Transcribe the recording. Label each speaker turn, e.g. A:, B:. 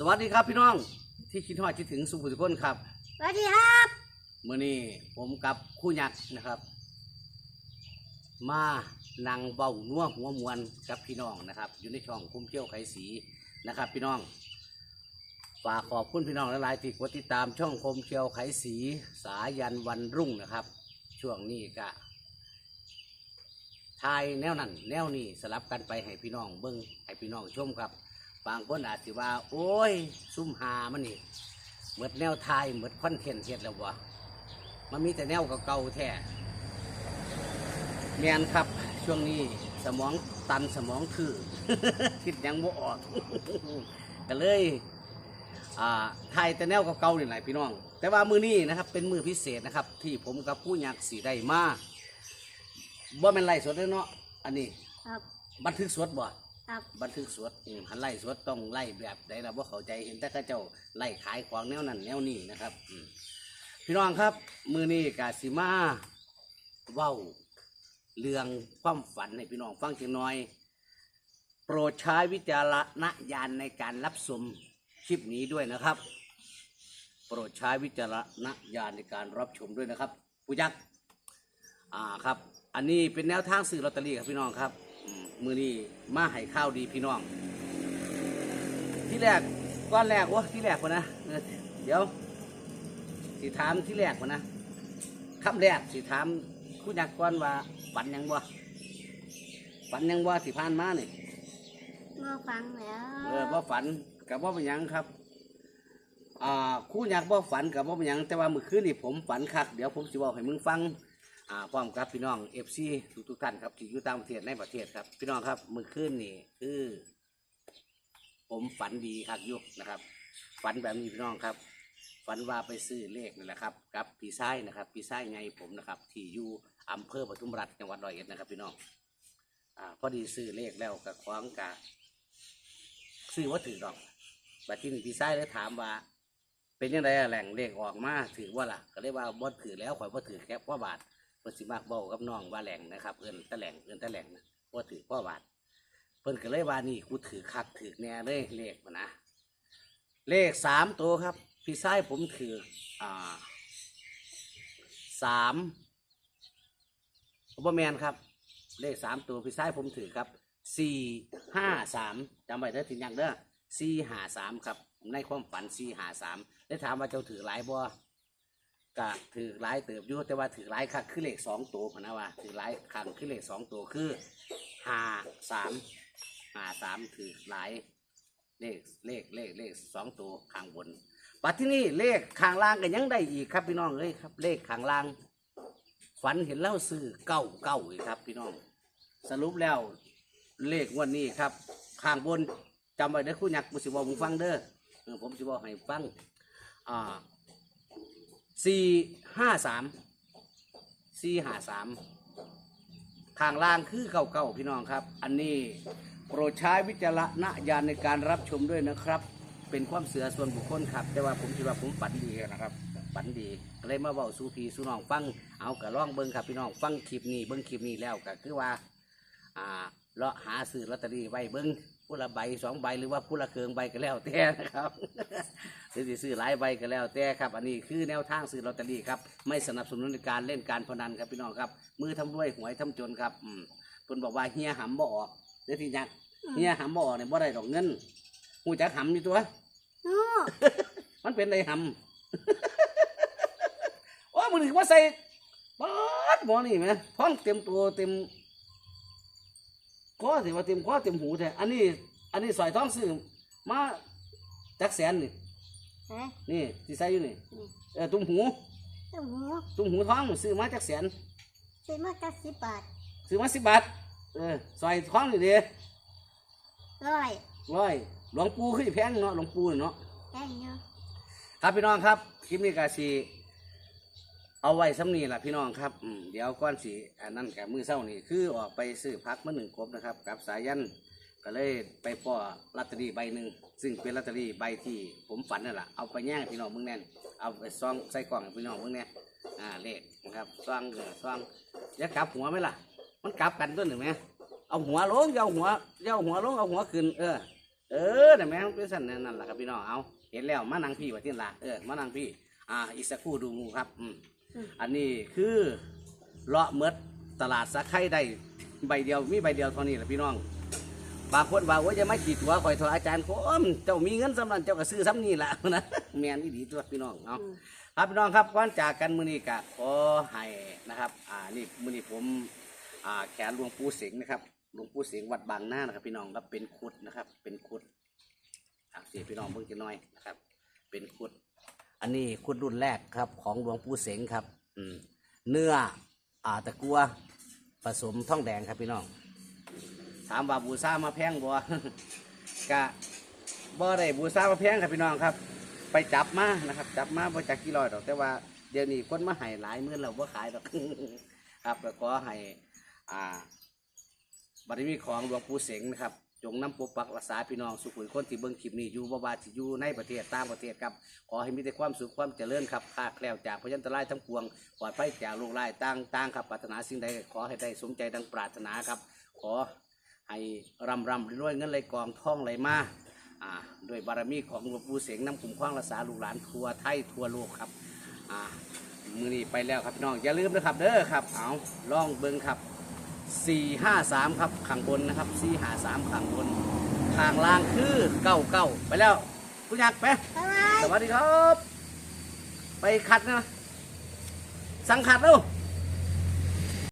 A: สวัสดีครับพี่น้องที่คิดฮอดคิดถึงสุภุทุกคนครับ
B: สวัสดีครับ
A: เมื่อนี้ผมกับคู่ยักษ์นะครับ มานั่งเบานัวหัวมวนกับพี่น้องนะครับ อยู่ในช่องคุ้มเที่ยวไขสีนะครับ พี่น้องฝากขอบคุณพี่น้องหลายๆที่กดติดตามช่องคมเที่ยวไขสีสายันวันรุ่งนะครับ ช่วงนี้ก็ทายแนวนั้นแนวนี้สลับกันไปให้พี่น้องเบิ้งให้พี่น้องชมครับ บางคนอาจจะว่า โอ้ย ซุ่มหามันนี่เหมือนแนวทายเหมือนคอนเทนต์เฮ็ดแล้ววะมันมีแต่แนวเก่าๆแท้แมนครับช่วงนี้สมองตันสมองถือคิดหยังบ่ออกก็เลยอ่าทายแต่แนวเก่าๆนี่แหละพี่น้อง แต่ว่ามือนี้นะครับ เป็นมือพิเศษนะครับ ที่ผมกับผู้ยักษ์สีได้มาบ่เป็นไรสดเลยเนาะอันนี้
B: ครับ
A: บันทึกสดบ่
B: ครับ
A: บันทึกสวดอืมหันไล่สวดต้องไล่แบบใดเราว่เข้าใจเห็นแต่เข้าเจ้าไล่ขายของแนวนั้นแนวนี้นะครับอืมพี่น้องครับ มือนี้กาสิมาเว้า เรื่องความฝันให้พี่น้องฟังจังน้อย โปรดใช้วิจารณญาณในการรับชมคลิปนี้ด้วยนะครับ โปรดใช้วิจารณญาณในการรับชมด้วยนะครับผู้ยักษ์อ่าครับ อันนี้เป็นแนวทางซื้อลอตเตอรี่ครับพี่น้องครับ อืมมือนี้มาให้ข้าวดีพี่น้อง ที่แรกก้อนแรกวะที่แรกวะนะเออเดี๋ยวสิถามที่แรกวะนะคำแรกสิถามผู้ยักษ์ก่อนว่าฝันหยังบ่ฝันหยังบ่สิผ่านมานี่
B: เมื่อฟังแล้ว
A: เออบ่ฝันกับบ่เป็นหยังครับอ่าคู่อยากบ่ฝันกับบ่เป็นหยังแต่ว่าเมื่อคืนนี่ผมฝันคักเดี๋ยวผมสิบอกให้มึงฟัง อ่าพร้อมกับพี่น้องเอฟซีทุกทุกๆท่านครับที่อยู่ต่างประเทศในประเทศครับ พี่น้องครับมื่อคืนนี่คือ ผมฝันดีครับยุกนะครับ ฝันแบบนี้พี่น้องครับ ฝันว่าไปซื้อเลขนี่แหละครับกับพี่ไส้นะครับพี่ไส้ไงผมนะครับ ที่อยู่อำเภอปทุมรัฐจังหวัดร้อยเอ็ดนะครับ พี่น้องอ่าพอดีซื้อเลขแล้วกับคว้างกะซื้อว่าถือดอกบัดที่นี่พี่ไส้เลยถามว่า เป็นยังไงแหล่งเลขออกมาถือว่าล่ะ ก็เลยว่าบ่ถือแล้วข่อยบ่ถือแค่พ่อบาท พิ่นสิมากเบากับน้องว่าแหล่งนะครับเอิ้นตะแหล่งเอิ้นตะแหล่งนะบ่ถือพ่อบาทเพิ่นก็เลยว่านี่กูถือคักถือแน่เลยเลขมันนะเลขสามตัวครับ พี่ไส้ผมถืออ่าสามบ่แมนครับ เลขสามตัวพี่ไส้ผมถือครับสี่ห้าสามจำไว้เด้อถึงยังเด้อสี่ห้าสามครับในความฝันสี่ห้าสามได้ถามว่าเจ้าถือหลายบ่ ก็ถือหลายเติบอยู่แต่ว่าถือหลายคักคือเลขสองตัวพะนะว่าถือหลายคังคือเลขสองตัวคือห้าสามห้าสามถือหลายเลขเลขเลขเลขสองตัวข้างบนปัจที่นี่เลขข้างล่างก็ยังได้อีกครับพี่น้องเอ้ยครับ เลขข้างล่าง ฝันเห็นเล่าซื้อเก้าเก้าอีกครับ พี่น้อง สรุปแล้วเลขวันนี้ครับ ข้างบนจำไว้เด้อคุณยักษ์มุสิบอกมึงฟังเด้อผมสิบอกให้ฟังอ่า สี่ห้าสามสี่ห้าสามข้างล่างคือเก้าเก้าพี่น้องครับ อันนี้โปรดใช้วิจารณญาณในการรับชมด้วยนะครับ เป็นความเสือส่วนบุคคลครับ แต่ว่าผมคิดว่าผมฝันดีนะครับฝันดีก็เลยมาเบาสูพีสูน้องฟังเอากระล่องเบิ้งครับพี่น้องฟังคลิปนี้เบิ้งคลิปนี้แล้วก็คือว่าอ่าเลาะหาซื้อลอตเตอรี่ไว้เบิ้ง ผู้ละใบสองใบหรือว่าผู้ละเคืองใบก็แล้วแต่นะครับหรือสิซื้อหลายใบก็แล้วแต่ครับ อันนี้คือแนวทางซื้อลอตเตอรี่ครับไม่สนับสนุนในการเล่นการพนันครับพี่น้องครับ มือทำรวยหวยทำจนครับอืมเพิ่นบอกว่าเฮียหำบ่ออกเดี๋ยวที่ยักเฮียหำบ่อเนี่ยบ่ได้ดอกเงินหูจักหำนี่ตัว
B: โอ้
A: มันเป็นไรหำโอ้มึงถึงว่าใส่ป๊าดหมอนี่ไหมพร้อมเต็มตัวเต็ม คอสิว่าเต็มคอเต็มหูแท้อันนี้ อันนี้สอยท้องซื้อมาจักแสนนี่
B: เฮ้ย
A: นี่ที่ใส่อยู่นี่
B: นี่
A: เออตุ้มหู
B: เจ้าหู
A: ตุ้มหูท้องซื้อมาจักแสน
B: ซื้อมากัสิบบาท
A: ซื้อมาสิบบาทเออสอยท้องนี่เดี
B: ร้อย
A: ร้อยหลวงปู่คือแพงเนาะหลวงปู่นี่เนาะ
B: แพงเนาะ
A: ครับพี่น้องครับคลิปนี้กาสี เอาไว้สำนีล่ะพี่น้องครับอืมเดี๋ยวก้อนสีอันนั้นกับมือเศร้านี่คือออกไปซื้อพักเมาหนึ่งครบนะครับกับสายันก็เลยไปป้อลอตเตอรี่ใบหนึ่งซึ่งเป็นลอตเตอรี่ใบที่ผมฝันนั่นแหละเอาไปแย่งพี่น้องมืองแน่นเอาไปซองใส่กล่องให้พี่น้องมืองแน่อ่าเลขนะครับซองเออซองอย่ากลับหัวไหมล่ะ มันกลับกันต้นหนึ่งไหมเอาหัวลงอย่าเอาหัวอย่าเอาหัวลงเอาหัวขึ้นเออ เออเนี่แม่งเป็นสันนั่นแหละครับพี่น้องเอาเห็นแล้วมานั่งพี่ว่าที่ละเออมานั่งพี่อ่าอีกสักครู่ดูงูครับอืม อันนี้คือเลาะเมดตลาดสักไข่ได้ใบเดียวมีใบเดียวเท่านี้แหละพี่น้องบางคนว่าว่าจะไม่ขีดตัวคอยโทรอาจารย์โคมเจ้ามีเงินสำนันเจ้าก็ซื้อซ้ำนี่ละนะแมนอีดีตัวพี่น้องเอา
B: อืม
A: ครับพี่น้องครับก่อนจากกันมือนี้กะขอให้นะครับ อ่านี่มือนี้ผมอ่าแขนหลวงปู่เสงนะครับหลวงปู่เสงวัดบางหน้านะครับ พี่น้องครับเป็นคุดนะครับ เป็นคุดอะสิพี่น้องเพิ่งจะน้อยนะครับ เป็นคุด อันนี้คุดรุ่นแรกครับของหลวงปู่เสงครับอืมเนื้ออ่าตะกัวผสมท่องแดงครับพี่น้อง ถามว่าบูซามาแพงบ่ กะบ่ได้บูซามาแพงครับพี่น้องครับ ไปจับมานะครับ จับมาบ่จากกี่ร้อยดอก แต่ว่าเดี๋ยวนี้คนมาให้หลายหมื่นแล้วบ่ขายดอก ครับก็ขอให้อ่าบารมีของหลวงปู่เสงนะครับ จงนำปกปักรักษาพี่น้องสุขุมคนที่เบิ่งคลิปนี้อยู่บ่ว่าสิอยู่ในประเทศต่างประเทศครับ ขอให้มีแต่ความสุขความเจริญครับคลาดแคล้วจากพยันตรายทั้งปวงปลอดภัยจากโรคร้ายต่างๆครับปรารถนาสิ่งใดขอให้ได้สมใจดังปรารถนาครับ ขอให้รำรำรวยเงินไหลกองท่องไหลมาอ่าด้วยบารมีของหลวงปู่เสียงนำคุ้มครองรักษาลูกหลานทั่วไทยทั่วโลกครับอ่ามือนี้ไปแล้วครับพี่น้องอย่าลืมนะครับเด้อครับเอาลองเบิ้งครับ 4 5 3 ครับข้างบนนะครับ4 5 3ข้างบนข้างล่างคือเก้าเก้าไปแล้วคุณยักษ์ไป
B: บ๊ายบาย
A: สวัสดีครับ ไปขัดนะ สั่งขัดเร็ว